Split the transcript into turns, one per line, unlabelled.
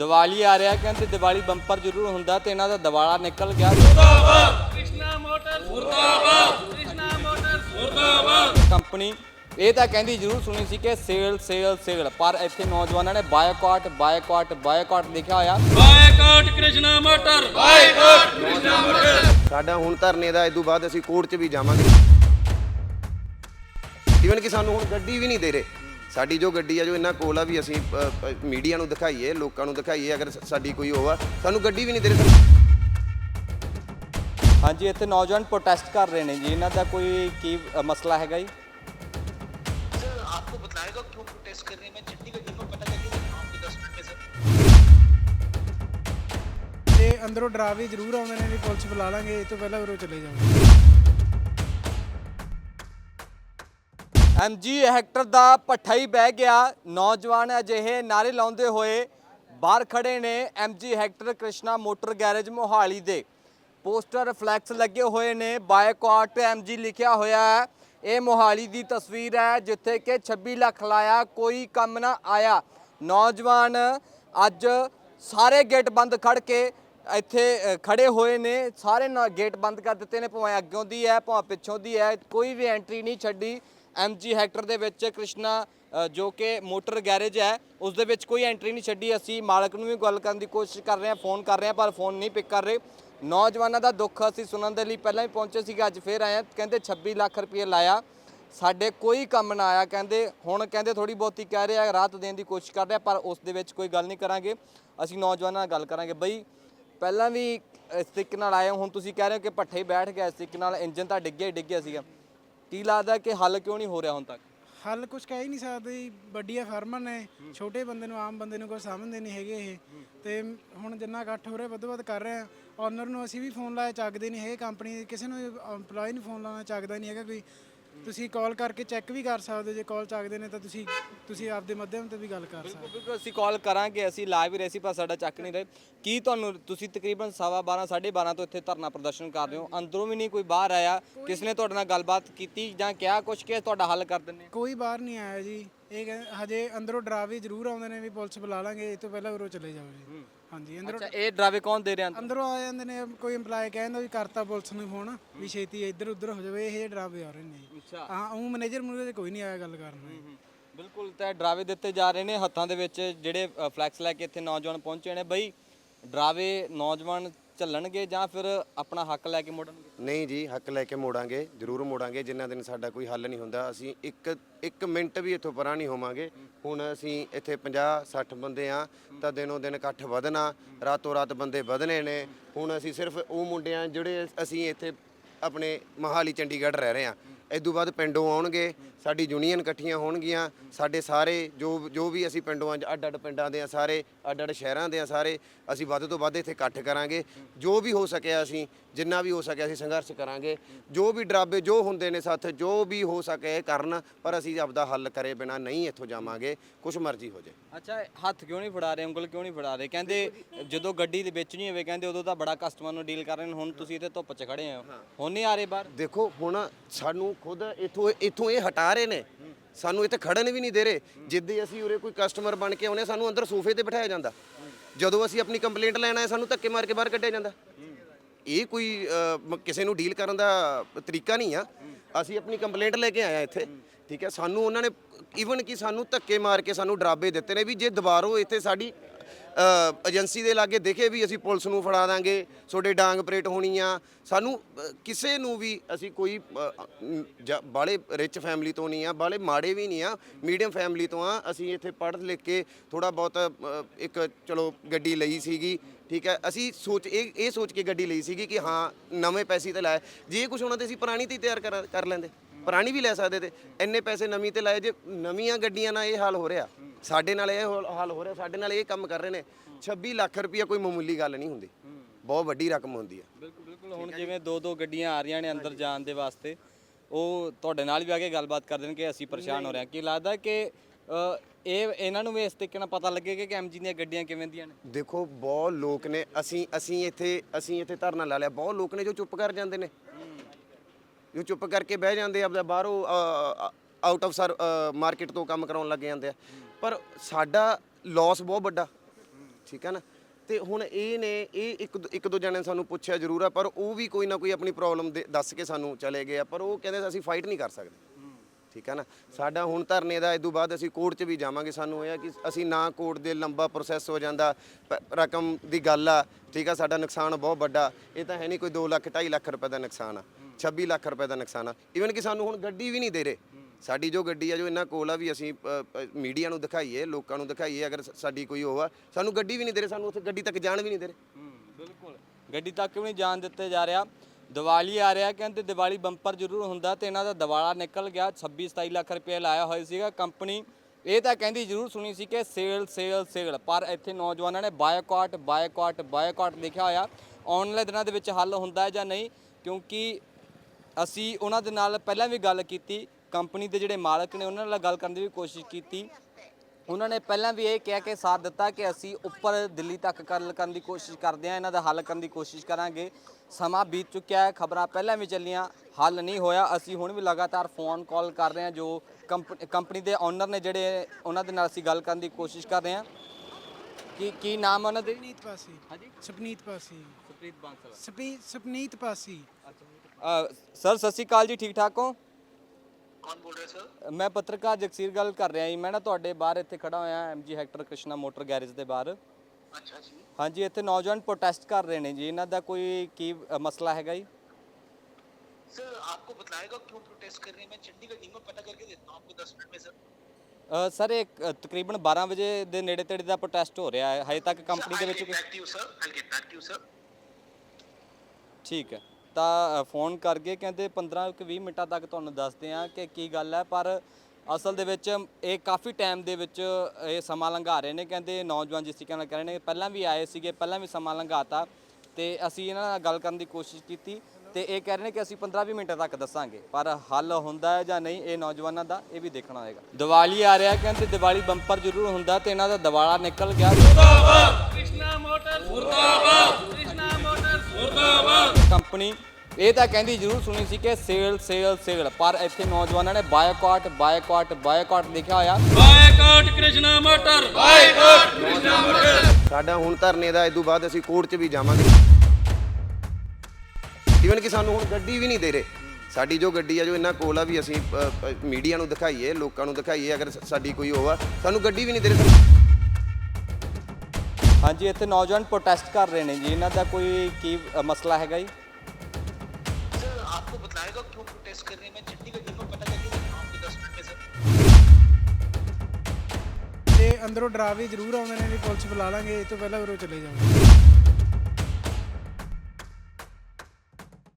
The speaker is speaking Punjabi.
ਦੀਵਾਲੀ ਆ ਰਿਹਾ ਕਹਿੰਦੇ ਦੀਵਾਲੀ ਬੰਪਰ ਜ਼ਰੂਰ ਹੁੰਦਾ ਤੇ ਇਹਨਾਂ ਦਾ ਦਿਵਾਲਾ ਨਿਕਲ ਗਿਆ।
ਕ੍ਰਿਸ਼ਨਾ ਮੋਟਰਸ ਮੁਰਦਾਬਾਦ ਕ੍ਰਿਸ਼ਨਾ ਮੋਟਰਸ ਮੁਰਦਾਬਾਦ
ਕੰਪਨੀ ਇਹ ਤਾਂ ਕਹਿੰਦੀ ਜ਼ਰੂਰ ਸੁਣੀ ਸੀ ਕਿ ਸੇਲ ਸੇਲ ਸੇਲ ਪਰ ਇੱਥੇ ਨੌਜਵਾਨਾਂ ਨੇ ਬਾਇਕਾਟ ਬਾਇਕਾਟ ਬਾਇਕਾਟ ਲਿਖਿਆ ਹੋਇਆ।
Boycott Krishna motor. Boycott Krishna motor.
ਸਾਡਾ ਹੁਣ ਧਰਨੇ ਦਾ ਇਦੋਂ ਬਾਅਦ ਅਸੀਂ ਕੋਰਟ 'ਚ ਵੀ ਜਾਵਾਂਗੇ। ਈਵਨ ਕਿ ਸਾਨੂੰ ਹੁਣ ਗੱਡੀ ਵੀ ਨਹੀਂ ਦੇ ਰਹੇ। ਸਾਡੀ ਜੋ ਗੱਡੀ ਆ ਜੋ ਇਹਨਾਂ ਕੋਲ ਆ ਵੀ ਅਸੀਂ ਮੀਡੀਆ ਨੂੰ ਦਿਖਾਈਏ ਲੋਕਾਂ ਨੂੰ ਦਿਖਾਈਏ ਅਗਰ ਸਾਡੀ ਕੋਈ ਹੋਵਾ ਸਾਨੂੰ ਗੱਡੀ ਵੀ ਨਹੀਂ ਦੇ ਰਹੇ।
ਹਾਂਜੀ ਇੱਥੇ ਨੌਜਵਾਨ ਪ੍ਰੋਟੈਸਟ ਕਰ ਰਹੇ ਨੇ ਜੀ। ਇਹਨਾਂ ਦਾ ਕੋਈ ਕੀ ਮਸਲਾ ਹੈਗਾ ਜੀ?
ਆਪਕੋ ਅੰਦਰੋਂ ਡਰਾਵੇ ਜ਼ਰੂਰ ਆਉਂਦੇ ਨੇ ਵੀ ਪੁਲਿਸ ਬੁਲਾ ਲਾਂਗੇ ਇਹ ਤੋਂ ਪਹਿਲਾਂ ਉਹ ਚਲੇ ਜਾਵਾਂਗੇ।
ਐਮਜੀ ਹੈਕਟਰ ਦਾ ਪੱਠਾ ਹੀ ਬਹਿ ਗਿਆ। ਨੌਜਵਾਨ ਅਜਿਹੇ ਨਾਰੇ ਲਾਉਂਦੇ ਹੋਏ ਬਾਹਰ ਖੜੇ ਨੇ MG Hector Krishna motor garage Mohali ਦੇ। ਪੋਸਟਰ ਫਲੈਕਸ ਲੱਗੇ ਹੋਏ ਨੇ। ਬਾਇਕਾਟ ਐਮਜੀ ਲਿਖਿਆ ਹੋਇਆ ਹੈ। ਇਹ ਮੋਹਾਲੀ ਦੀ ਤਸਵੀਰ ਹੈ ਜਿੱਥੇ ਕਿ 26 ਲੱਖ ਲਾਇਆ ਕੋਈ ਕੰਮ ਨਾ ਆਇਆ। ਨੌਜਵਾਨ ਅੱਜ ਸਾਰੇ ਗੇਟ ਬੰਦ ਖੜ ਕੇ ਇੱਥੇ ਅ, ਖੜੇ ਹੋਏ ਨੇ। ਸਾਰੇ ਨਾ ਗੇਟ ਬੰਦ ਕਰ ਦਿੱਤੇ ਨੇ ਭਾਵੇਂ ਅੱਗੋਂ ਦੀ ਹੈ ਭਾਵੇਂ ਪਿੱਛੋਂ ਦੀ ਹੈ। ਕੋਈ ਵੀ ਐਂਟਰੀ ਨਹੀਂ ਛੱਡੀ। ਐਮਜੀ ਹੈਕਟਰ ਦੇ ਵਿੱਚ ਕ੍ਰਿਸ਼ਨਾ ਜੋ ਕਿ ਮੋਟਰ ਗੈਰੇਜ ਹੈ, ਉਸ ਦੇ ਵਿੱਚ ਕੋਈ ਐਂਟਰੀ ਨਹੀਂ ਛੱਡੀ ਅਸੀਂ। ਮਾਲਕ ਨੂੰ ਵੀ ਗੱਲ ਕਰਨ ਦੀ ਕੋਸ਼ਿਸ਼ ਕਰ ਰਹੇ ਹਾਂ, ਫੋਨ ਕਰ ਰਹੇ ਹਾਂ, ਪਰ ਫੋਨ ਨਹੀਂ ਪਿਕ ਕਰ ਰਹੇ। ਨੌਜਵਾਨਾਂ ਦਾ ਦੁੱਖ ਅਸੀਂ ਸੁਣਨ ਦੇ ਲਈ ਪਹਿਲਾਂ ਹੀ ਪਹੁੰਚੇ ਸੀਗੇ, ਅੱਜ ਫੇਰ ਆਏ ਹਾਂ। ਕਹਿੰਦੇ 26 ਲੱਖ ਰੁਪਏ ਲਾਇਆ। ਸਾਡੇ ਕੋਈ ਕੰਮ ਨਾ ਆਇਆ। ਕਹਿੰਦੇ, ਹੁਣ ਕਹਿੰਦੇ ਥੋੜੀ ਬਹੁਤੀ ਕਹਿ ਰਿਹਾ ਆ, ਰਾਤ ਦੇਣ ਦੀ ਕੋਸ਼ਿਸ਼ ਕਰ ਰਿਹਾ ਪਰ ਉਸ ਦੇ ਵਿੱਚ ਕੋਈ ਗੱਲ ਨਹੀਂ ਕਰਾਂਗੇ। ਅਸੀਂ ਨੌਜਵਾਨਾਂ ਨਾਲ ਗੱਲ ਕਰਾਂਗੇ। ਬਈ, ਪਹਿਲਾਂ ਵੀ ਇਸ ਤਰੀਕੇ ਨਾਲ ਆਏ ਹੋ। ਹੁਣ ਤੁਸੀਂ ਕਹਿ ਰਹੇ ਹੋ ਕਿ ਪੱਠੇ ਹੀ ਬੈਠ ਗਿਆ ਇਸ ਤਰੀਕੇ ਨਾਲ ਇੰਜਨ ਤਾਂ ਡਿੱਗਿਆ ਹੀ ਡਿੱਗਿਆ ਸੀਗਾ। ਕੀ ਲੱਗਦਾ ਕਿ ਹੱਲ ਕਿਉਂ ਨਹੀਂ ਹੋ ਰਿਹਾ ਹੁਣ ਤੱਕ?
ਹੱਲ ਕੁਝ ਕਹਿ ਹੀ ਨਹੀਂ ਸਕਦੇ ਜੀ। ਵੱਡੀਆਂ ਫਰਮਾਂ ਨੇ ਛੋਟੇ ਬੰਦੇ ਨੂੰ ਆਮ ਬੰਦੇ ਨੂੰ ਕੋਈ ਸਮਝਦੇ ਨਹੀਂ ਹੈਗੇ ਇਹ। ਤੇ ਹੁਣ ਜਿੰਨਾ ਇਕੱਠ ਹੋ ਰਿਹਾ ਵੱਧ ਵੱਧ ਕਰ ਰਹੇ ਆ ਓਨਰ ਨੂੰ ਅਸੀਂ ਵੀ ਫੋਨ ਲਾਇਆ ਚੱਕਦੇ ਨਹੀਂ ਹੈਗੇ। ਕੰਪਨੀ ਕਿਸੇ ਨੂੰ EMPLOYE ਨੂੰ ਫੋਨ ਲਾਉਣਾ ਚੱਕਦਾ ਨਹੀਂ ਹੈਗਾ ਕੋਈ। ਤੁਸੀਂ ਕਾਲ ਕਰਕੇ ਚੈੱਕ ਵੀ ਕਰ ਸਕਦੇ ਹੋ ਜੇ ਕਾਲ ਚੱਕਦੇ ਨੇ ਤਾਂ ਤੁਸੀਂ ਤੁਸੀਂ ਆਪਦੇ ਮਾਧਿਅਮ ਤੇ ਵੀ ਗੱਲ ਕਰ ਸਕਦੇ ਹੋ।
ਬਿਲਕੁਲ ਅਸੀਂ ਕਾਲ ਕਰਾਂਗੇ ਅਸੀਂ ਲਾਈਵ ਹੀ ਰਹੇ ਸੀ ਪਰ ਸਾਡਾ ਚੱਕ ਨਹੀਂ ਰਹੇ। ਕੀ ਤੁਹਾਨੂੰ ਤੁਸੀਂ ਤਕਰੀਬਨ ਸਵਾ 12 12:30 ਤੋਂ ਇੱਥੇ ਧਰਨਾ ਪ੍ਰਦਰਸ਼ਨ ਕਰ ਰਹੇ ਹੋ। ਅੰਦਰੋਂ ਵੀ ਨਹੀਂ ਕੋਈ ਬਾਹਰ ਆਇਆ। ਕਿਸ ਨੇ ਤੁਹਾਡੇ ਨਾਲ ਗੱਲਬਾਤ ਕੀਤੀ ਜਾਂ ਕਿਹਾ ਕੁਝ ਕਿ ਤੁਹਾਡਾ ਹੱਲ ਕਰ ਦਿੰਨੇ
ਕੋਈ ਬਾਹਰ ਨਹੀਂ ਆਇਆ ਜੀ। ਇਹ ਕਹਿ- ਹਜੇ ਅੰਦਰੋਂ ਡਰਾਵੇ ਜ਼ਰੂਰ ਆਉਂਦੇ ਨੇ ਵੀ ਪੁਲਿਸ ਬੁਲਾ ਲਾਂਗੇ ਇਹ ਤੋਂ ਪਹਿਲਾਂ ਉਰੋਂ ਚਲੇ ਜਾਓ ਜੀ। ਹਾਂਜੀ ਅੰਦਰੋਂ
ਅੱਛਾ ਇਹ ਡਰਾਵੇ ਕੌਣ ਦੇ ਰਿਹਾ ਅੰਦਰ?
ਅੰਦਰੋਂ ਆ ਜਾਂਦੇ ਨੇ ਕੋਈ EMPLOYE ਕਹਿੰਦਾ ਵੀ ਕਰਤਾ ਪੁਲਿਸ ਨੂੰ ਫੋਨ ਵੀ ਛੇਤੀ ਇੱਧਰ ਉੱਧਰ ਹੋ ਜਾਵੇ ਇਹ ਡਰਾਵੇ ਆ ਰਹੇ ਨੇ। ਜੀ
ਅੱਛਾ।
ਹਾਂ ਉਹ ਮੈਨੇਜਰ ਮੂਰੇ ਤੇ ਕੋਈ ਨਹੀਂ ਆਇਆ ਗੱਲ ਕਰਨ। ਨੂੰ
ਬਿਲਕੁਲ ਤੇ ਡਰਾਵੇ ਦਿੱਤੇ ਜਾ ਰਹੇ ਨੇ ਹੱਥਾਂ ਦੇ ਵਿੱਚ ਜਿਹੜੇ ਫਲੈਕਸ ਲੈ ਕੇ ਇੱਥੇ ਨੌਜਵਾਨ ਪਹੁੰਚੇ ਨੇ। ਬਈ ਡਰਾਵੇ ਨੌਜਵਾਨ ਚੱਲਣਗੇ ਜਾਂ ਫਿਰ ਆਪਣਾ ਹੱਕ ਲੈ ਕੇ ਮੁੜਨਗੇ?
ਨਹੀਂ ਜੀ, ਹੱਕ ਲੈ ਕੇ ਮੋੜਾਂਗੇ, ਜ਼ਰੂਰ ਮੋੜਾਂਗੇ, ਜਿੰਨਾ ਦਿਨ ਸਾਡਾ ਕੋਈ ਹੱਲ ਨਹੀਂ ਹੁੰਦਾ। ਅਸੀਂ ਇੱਕ ਇੱਕ ਮਿੰਟ ਵੀ ਇੱਥੋਂ ਪਰਾਂ ਨਹੀਂ ਹੋਵਾਂਗੇ। ਹੁਣ ਅਸੀਂ ਇੱਥੇ 50 60 ਬੰਦੇ ਆ, ਤਾਂ ਦਿਨੋਂ ਦਿਨ ਇਕੱਠ ਵਧਣਾ, ਰਾਤੋਂ ਰਾਤ ਬੰਦੇ ਵਧਣੇ ਨੇ। ਹੁਣ ਅਸੀਂ ਸਿਰਫ ਉਹ ਮੁੰਡਿਆਂ ਜਿਹੜੇ ਅਸੀਂ ਇੱਥੇ ਆਪਣੇ ਮਹਾਲੀ ਚੰਡੀਗੜ੍ਹ ਰਹਿ ਰਹੇ ਆ। ਇਦੋਂ ਬਾਅਦ ਪਿੰਡੋਂ ਆਉਣਗੇ ਸਾਡੀ ਯੂਨੀਅਨ ਇਕੱਠੀਆਂ ਹੋਣਗੀਆਂ ਸਾਡੇ ਸਾਰੇ ਜੋ ਜੋ ਵੀ ਅਸੀਂ ਪਿੰਡੋਂ ਅੱਜ ਅੱਡ ਅੱਡ ਪਿੰਡਾਂ ਦੇ ਆ ਸਾਰੇ ਅੱਡ ਅੱਡ ਸ਼ਹਿਰਾਂ ਦੇ ਆ ਸਾਰੇ ਅਸੀਂ ਵੱਧ ਤੋਂ ਵੱਧ ਇੱਥੇ ਇਕੱਠ ਕਰਾਂਗੇ। ਜੋ ਵੀ ਹੋ ਸਕਿਆ ਅਸੀਂ ਜਿੰਨਾ ਵੀ ਹੋ ਸਕਿਆ ਅਸੀਂ ਸੰਘਰਸ਼ ਕਰਾਂਗੇ। ਜੋ ਵੀ ਡਰਾਬੇ ਜੋ ਹੁੰਦੇ ਨੇ ਸਾਥ ਜੋ ਵੀ ਹੋ ਸਕੇ ਕਰਨ ਪਰ ਅਸੀਂ ਆਪਦਾ ਹੱਲ ਕਰੇ ਬਿਨਾ ਨਹੀਂ ਇੱਥੋਂ ਜਾਵਾਂਗੇ ਕੁਛ ਮਰਜ਼ੀ ਹੋ ਜੇ
ਅੱਛਾ ਹੱਥ ਕਿਉਂ ਨਹੀਂ ਫੜਾ ਰਹੇ ਉਂਗਲ ਕਿਉਂ ਨਹੀਂ ਫੜਾ ਰਹੇ? ਕਹਿੰਦੇ ਜਦੋਂ ਗੱਡੀ ਦੇ ਵਿੱਚ ਨਹੀਂ ਹੋਵੇ ਕਹਿੰਦੇ ਉਦੋਂ ਤਾਂ ਬੜਾ ਕਸਟਮਰ ਨੂੰ ਡੀਲ ਕਰ ਰਹੇ ਨੇ ਹੁਣ ਤੁਸੀਂ ਇੱਥੇ ਧੁੱਪ 'ਚ ਖੜੇ ਹੋ। ਹੁਣ ਨਹੀਂ ਆ ਰਹੇ ਬਾਹਰ?
ਦੇਖੋ ਹੁਣ ਸਾਨੂੰ ਖੁਦ ਇਥੋਂ ਇਥੋਂ ਇਹ ਹਟਾ ਰਹੇ ਨੇ। ਸਾਨੂੰ ਇੱਥੇ ਖੜਨ ਵੀ ਨਹੀਂ ਦੇ ਰਹੇ। ਜਿੱਦੇ ਅਸੀਂ ਉਰੇ ਕੋਈ ਕਸਟਮਰ ਬਣ ਕੇ ਆਉਨੇ ਸਾਨੂੰ ਅੰਦਰ ਸੋਫੇ ਤੇ ਬਿਠਾਇਆ ਜਾਂਦਾ। ਜਦੋਂ ਅਸੀਂ ਆਪਣੀ ਕੰਪਲੇਂਟ ਲੈਣ ਆਏ, ਸਾਨੂੰ ਧੱਕੇ ਮਾਰ ਕੇ ਬਾਹਰ ਕੱਢਿਆ ਜਾਂਦਾ। ਇਹ ਕੋਈ ਕਿਸੇ ਨੂੰ ਡੀਲ ਕਰਨ ਦਾ ਤਰੀਕਾ ਨਹੀਂ ਆ। ਅਸੀਂ ਆਪਣੀ ਕੰਪਲੇਂਟ ਲੈ ਕੇ ਆਏ ਆ ਇੱਥੇ। ਠੀਕ ਹੈ, ਸਾਨੂੰ ਉਹਨਾਂ ਨੇ ਈਵਨ ਕਿ ਸਾਨੂੰ ਧੱਕੇ ਮਾਰ ਕੇ ਸਾਨੂੰ ਡਰਾਬੇ ਦਿੱਤੇ ਨੇ ਵੀ ਜੇ ਦੁਬਾਰੋ ਇੱਥੇ ਸਾਡੀ ਏਜੰਸੀ ਦੇ ਲਾਗੇ ਦੇਖੇ ਵੀ ਅਸੀਂ ਪੁਲਿਸ ਨੂੰ ਫੜਾ ਦਾਂਗੇ ਤੁਹਾਡੇ ਡਾਂਗ ਪਰੇਟ ਹੋਣੀ ਆ। ਸਾਨੂੰ ਅ, ਕਿਸੇ ਨੂੰ ਵੀ ਅਸੀਂ ਕੋਈ ਬਾਲੇ ਰਿਚ ਫੈਮਿਲੀ ਤੋਂ ਨਹੀਂ ਆ ਬਾਲੇ ਮਾੜੇ ਵੀ ਨਹੀਂ ਆ ਮੀਡੀਅਮ ਫੈਮਿਲੀ ਤੋਂ ਆ। ਅਸੀਂ ਇੱਥੇ ਪੜ੍ਹ ਲਿਖ ਕੇ ਥੋੜਾ ਬਹੁਤ ਅ, ਇੱਕ ਚਲੋ ਗੱਡੀ ਲਈ ਸੀਗੀ ਠੀਕ ਹੈ। ਅਸੀਂ ਸੋਚ ਇਹ ਇਹ ਸੋਚ ਕੇ ਗੱਡੀ ਲਈ ਸੀਗੀ ਕਿ ਹਾਂ ਨਵੇਂ ਪੈਸੇ ਤੇ ਲਾਏ ਜੇ ਕੁਝ ਉਹਨਾਂ ਤੇ ਅਸੀਂ ਪੁਰਾਣੀ ਤੇ ਹੀ ਤਿਆਰ ਕਰ ਕਰ ਲੈਂਦੇ। ਪੁਰਾਣੀ ਵੀ ਲੈ ਸਕਦੇ ਤੇ ਇੰਨੇ ਪੈਸੇ ਨਵੀਂ ਤੇ ਲਾਏ ਜੇ ਨਵੀਆਂ ਗੱਡੀਆਂ ਨਾਲ ਇਹ ਹਾਲ ਹੋ ਰਿਹਾ। ਸਾਡੇ ਨਾਲ ਇਹ ਹਾਲ- ਹੋ ਰਿਹਾ ਸਾਡੇ ਨਾਲ ਇਹ ਕੰਮ ਕਰ ਰਹੇ ਨੇ। 26 ਲੱਖ ਰੁਪਇਆ ਕੋਈ ਮਾਮੂਲੀ ਗੱਲ ਨਹੀਂ ਹੁੰਦੀ। ਬਹੁਤ ਵੱਡੀ ਰਕਮ ਹੁੰਦੀ ਹੈ
ਬਿਲਕੁਲ ਬਿਲਕੁਲ। ਹੁਣ ਜਿਵੇਂ ਦੋ ਦੋ ਗੱਡੀਆਂ ਆ ਰਹੀਆਂ ਨੇ ਅੰਦਰ ਜਾਣ ਦੇ ਵਾਸਤੇ ਉਹ ਤੁਹਾਡੇ ਨਾਲ ਵੀ ਆ ਕੇ ਗੱਲਬਾਤ ਕਰਦੇ ਨੇ ਕਿ ਅਸੀਂ ਪਰੇਸ਼ਾਨ ਹੋ ਰਹੇ ਹਾਂ। ਕੀ ਲੱਗਦਾ ਕਿ ਇਹ ਇਹਨਾਂ ਨੂੰ ਵੀ ਇਸ ਤਰੀਕੇ ਨਾਲ ਪਤਾ ਲੱਗੇਗਾ ਕਿ ਐਮਜੀ ਦੀਆਂ ਗੱਡੀਆਂ ਕਿਵੇਂ ਦੀਆਂ ਨੇ?
ਦੇਖੋ ਬਹੁਤ ਲੋਕ ਨੇ ਅਸੀਂ ਅਸੀਂ ਇੱਥੇ ਅਸੀਂ ਇੱਥੇ ਧਰਨਾ ਲਾ ਲਿਆ। ਬਹੁਤ ਲੋਕ ਨੇ ਜੋ ਚੁੱਪ ਕਰ ਜਾਂਦੇ ਨੇ। ਜੋ ਚੁੱਪ ਕਰਕੇ ਬਹਿ ਜਾਂਦੇ ਆਪਦਾ ਬਾਹਰੋਂ ਆਊਟ ਆਫ ਸਰ ਮਾਰਕੀਟ ਤੋਂ ਕੰਮ ਕਰਾਉਣ ਲੱਗ ਜਾਂਦੇ ਆ। ਪਰ ਸਾਡਾ ਲਾਸ ਬਹੁਤ ਵੱਡਾ, ਠੀਕ ਹੈ ਨਾ? ਤੇ ਹੁਣ ਇਹ ਨੇ, ਇਹ ਇੱਕ ਦੋ- ਇੱਕ ਦੋ ਜਣੇ ਨੇ ਸਾਨੂੰ ਪੁੱਛਿਆ ਜ਼ਰੂਰ ਆ, ਪਰ ਉਹ ਵੀ ਕੋਈ ਨਾ ਕੋਈ ਆਪਣੀ ਪ੍ਰੋਬਲਮ ਦੱਸ ਕੇ ਸਾਨੂੰ ਚਲੇ ਗਏ ਆ, ਪਰ ਉਹ ਕਹਿੰਦੇ ਅਸੀਂ ਫਾਈਟ ਨਹੀਂ ਕਰ ਸਕਦੇ। ਠੀਕ ਹੈ ਨਾ? ਸਾਡਾ ਹੁਣ ਧਰਨੇ ਦਾ ਇਦੋਂ ਬਾਅਦ ਅਸੀਂ ਕੋਰਟ 'ਚ ਵੀ ਜਾਵਾਂਗੇ। ਸਾਨੂੰ ਇਹ ਆ ਕਿ ਅਸੀਂ ਨਾ ਕੋਰਟ ਦੇ ਲੰਬਾ ਪ੍ਰੋਸੈਸ ਹੋ ਜਾਂਦਾ, ਪ- ਰਕਮ ਦੀ ਗੱਲ ਆ, ਠੀਕ ਆ? ਸਾਡਾ ਨੁਕਸਾਨ ਬਹੁਤ ਵੱਡਾ। ਇਹ ਤਾਂ ਹੈ ਨਹੀਂ ਕੋਈ 2 ਲੱਖ 2.5 ਲੱਖ ਰੁਪਏ ਦਾ ਨੁਕਸਾਨ ਆ 26 ਲੱਖ ਰੁਪਏ ਦਾ ਨੁਕਸਾਨ ਆ। ਈਵਨ ਕਿ ਸਾਨੂੰ ਹੁਣ ਗੱਡੀ ਵੀ ਨਹੀਂ ਦੇ ਰਹੇ। ਸਾਡੀ ਜੋ ਗੱਡੀ ਆ, ਜੋ ਇਹਨਾਂ ਕੋਲ ਆ, ਵੀ ਅਸੀਂ ਮੀਡੀਆ ਨੂੰ ਦਿਖਾਈਏ, ਲੋਕਾਂ ਨੂੰ ਦਿਖਾਈਏ, ਅਗਰ ਸ- ਸਾਡੀ ਕੋਈ ਉਹ ਆ, ਸਾਨੂੰ ਗੱਡੀ ਵੀ ਨਹੀਂ ਦੇ ਰਹੇ। ਸਾਨੂੰ ਉੱਥੇ ਗੱਡੀ ਤੱਕ ਜਾਣ ਵੀ ਨਹੀਂ ਦੇ ਰਹੇ।
ਬਿਲਕੁਲ। ਗੱਡੀ ਤੱਕ ਵੀ ਨਹੀਂ ਜਾਣ ਦਿੱਤੇ ਜਾ ਰਿਹਾ। ਦੀਵਾਲੀ ਆ ਰਿਹਾ, ਕਹਿੰਦੇ ਦੀਵਾਲੀ ਬੰਪਰ ਜ਼ਰੂਰ ਹੁੰਦਾ ਤੇ ਇਹਨਾਂ ਦਾ ਦਿਵਾਲਾ ਨਿਕਲ ਗਿਆ। 26 27 ਲੱਖ ਰੁਪਏ ਲਾਇਆ ਹੋਇਆ ਸੀਗਾ ਕੰਪਨੀ। ਇਹ ਤਾਂ ਕਹਿੰਦੀ ਜ਼ਰੂਰ ਸੁਣੀ ਸੀ ਕਿ ਸੇਲ ਸੇਲ ਸੇਲ। ਪਰ ਇੱਥੇ ਨੌਜਵਾਨਾਂ ਨੇ ਬਾਇਕਾਟ ਬਾਇਕਾਟ ਬਾਇਕਾਟ ਲਿਖਿਆ ਹੋਇਆ। ਆਉਣ ਵਾਲੇ ਦਿਨਾਂ ਦੇ ਵਿੱਚ ਹੱਲ ਹੁੰਦਾ ਹੈ ਜਾਂ ਨਹੀਂ? ਕਿਉਂਕਿ ਅਸੀਂ ਉਹਨਾਂ ਦੇ ਨਾਲ ਪਹਿਲਾਂ ਵੀ ਗੱਲ ਕੀਤੀ, ਕੰਪਨੀ ਦੇ ਜਿਹੜੇ ਮਾਲਕ ਨੇ ਉਹਨਾਂ ਨਾਲ ਗੱਲ ਕਰਨ ਦੀ ਵੀ ਕੋਸ਼ਿਸ਼ ਕੀਤੀ। ਉਹਨਾਂ ਨੇ ਪਹਿਲਾਂ ਵੀ ਇਹ ਕਿਹਾ ਕਿ ਸਾਥ ਦਿੱਤਾ ਕਿ ਅਸੀਂ ਉੱਪਰ ਦਿੱਲੀ ਤੱਕ ਗੱਲ ਕਰਨ ਦੀ ਕੋਸ਼ਿਸ਼ ਕਰਦੇ ਹਾਂ ਇਹਨਾਂ ਦਾ ਹੱਲ ਕਰਨ ਦੀ ਕੋਸ਼ਿਸ਼ ਕਰਾਂਗੇ। ਸਮਾਂ ਬੀਤ ਚੁੱਕਿਆ ਹੈ ਖਬਰਾਂ ਪਹਿਲਾਂ ਵੀ ਚੱਲੀਆਂ ਹੱਲ ਨਹੀਂ ਹੋਇਆ। ਅਸੀਂ ਹੁਣ ਵੀ ਲਗਾਤਾਰ ਫੋਨ ਕਾਲ ਕਰ ਰਹੇ ਹਾਂ ਜੋ ਕੰਪ- ਕੰਪਨੀ ਦੇ ਓਨਰ ਨੇ ਜਿਹੜੇ ਉਹਨਾਂ ਦੇ ਨਾਲ ਅਸੀਂ ਗੱਲ ਕਰਨ ਦੀ ਕੋਸ਼ਿਸ਼ ਕਰ ਰਹੇ ਹਾਂ। ਕੀ ਕੀ ਨਾਮ ਉਹਨਾਂ ਦੇ?
ਸਪਨੀਤ ਪਾਸੀ।
ਹਾਂਜੀ?
ਸਪਨੀਤ ਪਾਸੀ।
ਸੁਪ੍ਰੀਤ ਬਾਂਸਲ।
ਸਪੀ ਸਪਨੀਤ ਪਾਸੀ।
ਸਰ ਸਤਿ ਸ਼੍ਰੀ ਅਕਾਲ ਜੀ ਠੀਕ ਠਾਕ ਹੋ?
कौन बोल रहे हैं सर
ਮੈਂ ਪੱਤਰਕਾਰ ਜਗਸੀਰ ਗੱਲ ਕਰ ਰਿਹਾ ਜੀ ਮੈਂ ਨਾ ਤੁਹਾਡੇ ਬਾਹਰ ਇੱਥੇ ਖੜਾ ਹੋਇਆ MG Hector Krishna motor garage ਦੇ ਬਾਹਰ
अच्छा जी
ਹਾਂਜੀ ਇੱਥੇ ਨੌਜਵਾਨ ਪ੍ਰੋਟੈਸਟ ਕਰ ਰਹੇ ਨੇ ਜੀ ਇਹਨਾਂ ਦਾ ਕੋਈ ਕੀ ਅ, ਮਸਲਾ ਹੈਗਾ ਜੀ
सर आपको बताएगा क्यों प्रोटेस्ट कर रहे हैं मैं चंडीगढ़ नहीं मैं पता करके देता हूँ आपको दस मिनट में सर
ਅ, ਸਰ ਇਹ ਅ, ਤਕਰੀਬਨ 12 ਵਜੇ ਦੇ ਨੇੜੇ ਤੇੜੇ ਦਾ ਪ੍ਰੋਟੈਸਟ ਹੋ ਰਿਹਾ ਹੈ ਹਜੇ ਤੱਕ ਕੰਪਨੀ ਦੇ ਵਿੱਚ ਕੋਈ
back to you sir I get back to you sir
ਠੀਕ ਹੈ ਤਾਂ ਅ, ਫੋਨ ਕਰਕੇ ਕਹਿੰਦੇ 15 ਕਿ 20 ਮਿੰਟਾਂ ਤੱਕ ਤੁਹਾਨੂੰ ਦੱਸਦੇ ਆ ਕਿ ਕੀ ਗੱਲ ਹੈ ਪਰ ਅਸਲ ਦੇ ਵਿੱਚ ਇਹ ਕਾਫੀ ਟਾਈਮ ਦੇ ਵਿੱਚ ਇਹ ਸਮਾਂ ਲੰਘਾ ਰਹੇ ਨੇ। ਕਹਿੰਦੇ ਨੌਜਵਾਨ ਜਿਸ ਤਰੀਕੇ ਨਾਲ ਕਹਿ ਰਹੇ ਨੇ ਪਹਿਲਾਂ ਵੀ ਆਏ ਸੀਗੇ ਪਹਿਲਾਂ ਵੀ ਸਮਾਂ ਲੰਘਾਤਾ ਤੇ ਅਸੀਂ ਇਹਨਾਂ ਨਾਲ ਗੱਲ ਕਰਨ ਦੀ ਕੋਸ਼ਿਸ਼ ਕੀਤੀ ਤੇ ਇਹ ਕਹਿ ਰਹੇ ਨੇ ਕਿ ਅਸੀਂ 15-20 ਮਿੰਟਾਂ ਤੱਕ ਦੱਸਾਂਗੇ ਪਰ ਹੱਲ ਹੁੰਦਾ ਹੈ ਜਾਂ ਨਹੀਂ ਇਹ ਨੌਜਵਾਨਾਂ ਦਾ ਇਹ ਵੀ ਦੇਖਣਾ ਹੋਏਗਾ। ਦੀਵਾਲੀ ਆ ਰਿਹਾ ਕਹਿੰਦੇ ਦੀਵਾਲੀ ਬੰਪਰ ਜ਼ਰੂਰ ਹੁੰਦਾ ਤੇ ਇਹਨਾਂ ਦਾ ਦਿਵਾਲਾ ਨਿਕਲ ਗਿਆ।
ਮੁਰਦਾਬਾਦ! ਕ੍ਰਿਸ਼ਨਾ ਮੋਟਰ! ਮੁਰਦਾਬਾਦ!
ਕੰਪਨੀ ਇਹ ਤਾਂ ਕਹਿੰਦੀ ਜ਼ਰੂਰ ਸੁਣੀ ਸੀ ਕਿ ਸੇਲ ਸੇਲ ਸੇਲ ਪਰ ਇੱਥੇ ਨੌਜਵਾਨਾਂ ਨੇ ਬਾਇਕਾਟ ਬਾਇਕਾਟ ਬਾਇਕਾਟ ਲਿਖਿਆ ਹੋਇਆ।
Boycott Krishna motor. Boycott Krishna motor.
ਸਾਡਾ ਹੁਣ ਧਰਨੇ ਦਾ ਇਦੋਂ ਬਾਅਦ ਅਸੀਂ ਕੋਰਟ 'ਚ ਵੀ ਜਾਵਾਂਗੇ। ਇਵਨ ਕਿ ਸਾਨੂੰ ਹੁਣ ਗੱਡੀ ਵੀ ਨਹੀਂ ਦੇ ਰਹੇ। ਸਾਡੀ ਜੋ ਗੱਡੀ ਆ ਜੋ ਇਹਨਾਂ ਕੋਲ ਆ ਵੀ ਅਸੀਂ ਮੀਡੀਆ ਨੂੰ ਦਿਖਾਈਏ ਲੋਕਾਂ ਨੂੰ ਦਿਖਾਈਏ ਅਗਰ ਸਾਡੀ ਕੋਈ ਉਹ ਆ ਸਾਨੂੰ ਗੱਡੀ ਵੀ ਨਹੀਂ ਦੇ ਰਹੇ।
ਹਾਂਜੀ ਇੱਥੇ ਨੌਜਵਾਨ ਪ੍ਰੋਟੈਸਟ ਕਰ ਰਹੇ ਨੇ ਜੀ ਇਹਨਾਂ ਦਾ ਕੋਈ ਕੀ ਅ, ਮਸਲਾ ਹੈਗਾ ਜੀ
सर आपको बताएगा क्यों प्रोटेस्ट कर रहे हैं मैं चंडीगढ़ नहीं मैं पता करके देता हूँ आपको दस मिनट में सर
ਤੇ ਅੰਦਰੋਂ ਡਰਾਵੇ ਜ਼ਰੂਰ ਆਉਂਦੇ ਨੇ ਵੀ ਪੁਲਿਸ ਬੁਲਾ ਲਾਂਗੇ ਇਹ ਤੋਂ ਪਹਿਲਾਂ ਉਰੋਂ ਚਲੇ ਜਾਵਾਂਗੇ